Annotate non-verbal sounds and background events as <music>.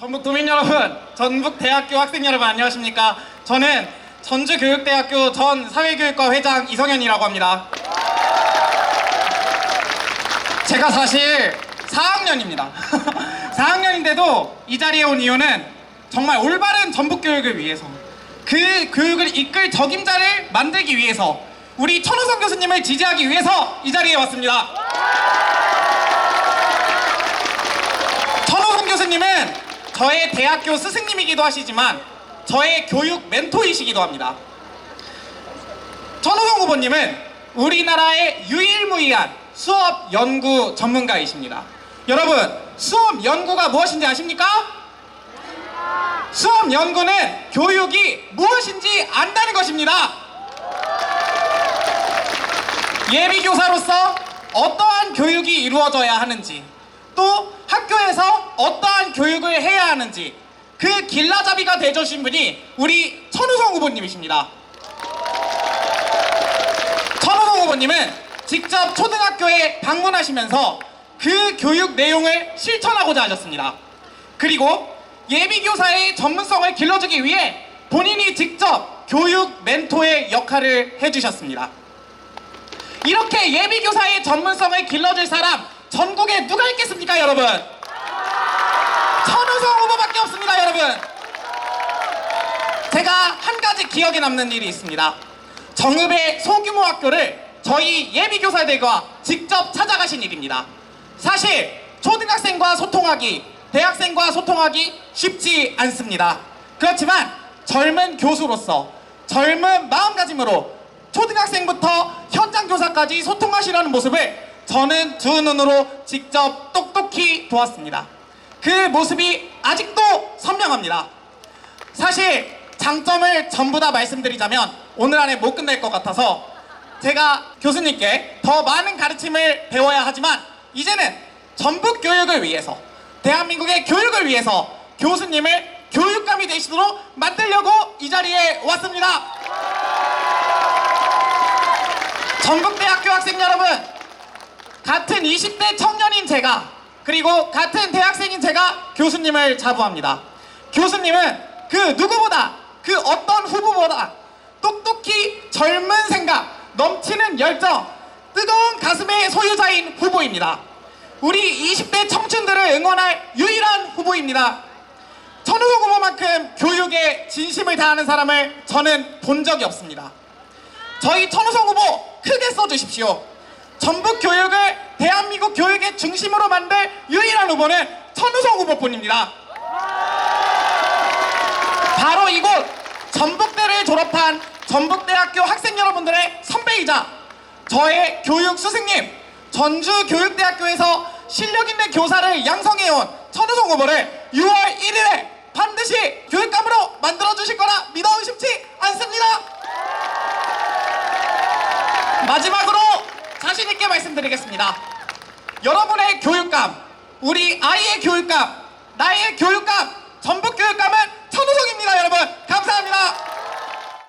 전북 도민 여러분, 전북 대학교 학생 여러분 안녕하십니까? 저는 전주교육대학교 전 사회교육과 회장 이성현이라고 합니다. 제가 사실 4학년입니다. 4학년인데도 <laughs> 이 자리에 온 이유는 정말 올바른 전북 교육을 위해서 그 교육을 이끌 적임자를 만들기 위해서 우리 천우성 교수님을 지지하기 위해서 이 자리에 왔습니다. 천호성 교수님은 저의 대학교 스승님이기도 하시지만 저의 교육 멘토이시기도 합니다. 천호성 후보님은 우리나라의 유일무이한 수업 연구 전문가이십니다. 여러분, 수업 연구가 무엇인지 아십니까? 수업 연구는 교육이 무엇인지 안다는 것입니다. 예비교사로서 어떠한 교육이 이루어져야 하는지 또 학교에서 어떠한 교육을 해야 하는지 그 길라잡이가 되주신 분이 우리 천우성 후보님이십니다. 천우성 후보님은 직접 초등학교에 방문하시면서 그 교육 내용을 실천하고자 하셨습니다. 그리고 예비교사의 전문성을 길러주기 위해 본인이 직접 교육 멘토의 역할을 해주셨습니다. 이렇게 예비교사의 전문성을 길러줄 사람 전국에 누가 있겠습니까 여러분? 천우성 후보밖에 없습니다 여러분. 제가 한 가지 기억에 남는 일이 있습니다. 정읍의 소규모 학교를 저희 예비교사들과 직접 찾아가신 일입니다. 사실 초등학생과 소통하기 대학생과 소통하기 쉽지 않습니다. 그렇지만 젊은 교수로서 젊은 마음가짐으로 초등학생부터 현장 교사까지 소통하시려는 모습을 저는 두 눈으로 직접 똑똑히 보았습니다. 그 모습이 아직도 선명합니다. 사실 장점을 전부 다 말씀드리자면 오늘 안에 못 끝낼 것 같아서 제가 교수님께 더 많은 가르침을 배워야 하지만 이제는 전북 교육을 위해서 대한민국의 교육을 위해서 교수님을 교육감이 되시도록 만들려고 이 자리에 왔습니다. 전북대학교 학생 여러분, 같은 20대 청년인 제가 그리고 같은 대학생인 제가 교수님을 자부합니다. 교수님은 그 누구보다 그 어떤 후보보다 똑똑히 젊은 생각, 넘치는 열정, 뜨거운 가슴의 소유자인 후보입니다. 우리 20대 청춘들을 응원할 유일한 후보입니다. 천우동 후보만큼 교육에 진심을 다하는 사람을 저는 본 적이 없습니다. 저희 천우성 후보 크게 써주십시오. 전북 교육을 대한민국 교육의 중심으로 만들 유일한 후보는 천우성 후보뿐입니다. 바로 이곳 전북대를 졸업한 전북대학교 학생 여러분들의 선배이자 저의 교육 스승님 전주교육대학교에서 실력 있는 교사를 양성해온 천우성 후보를 6월 1일에 반드시 교육감으로 만들어 주실 거라 믿어 의심치 않습니다. 마지막으로 자신 있게 말씀드리겠습니다. 여러분의 교육감, 우리 아이의 교육감, 나의 교육감,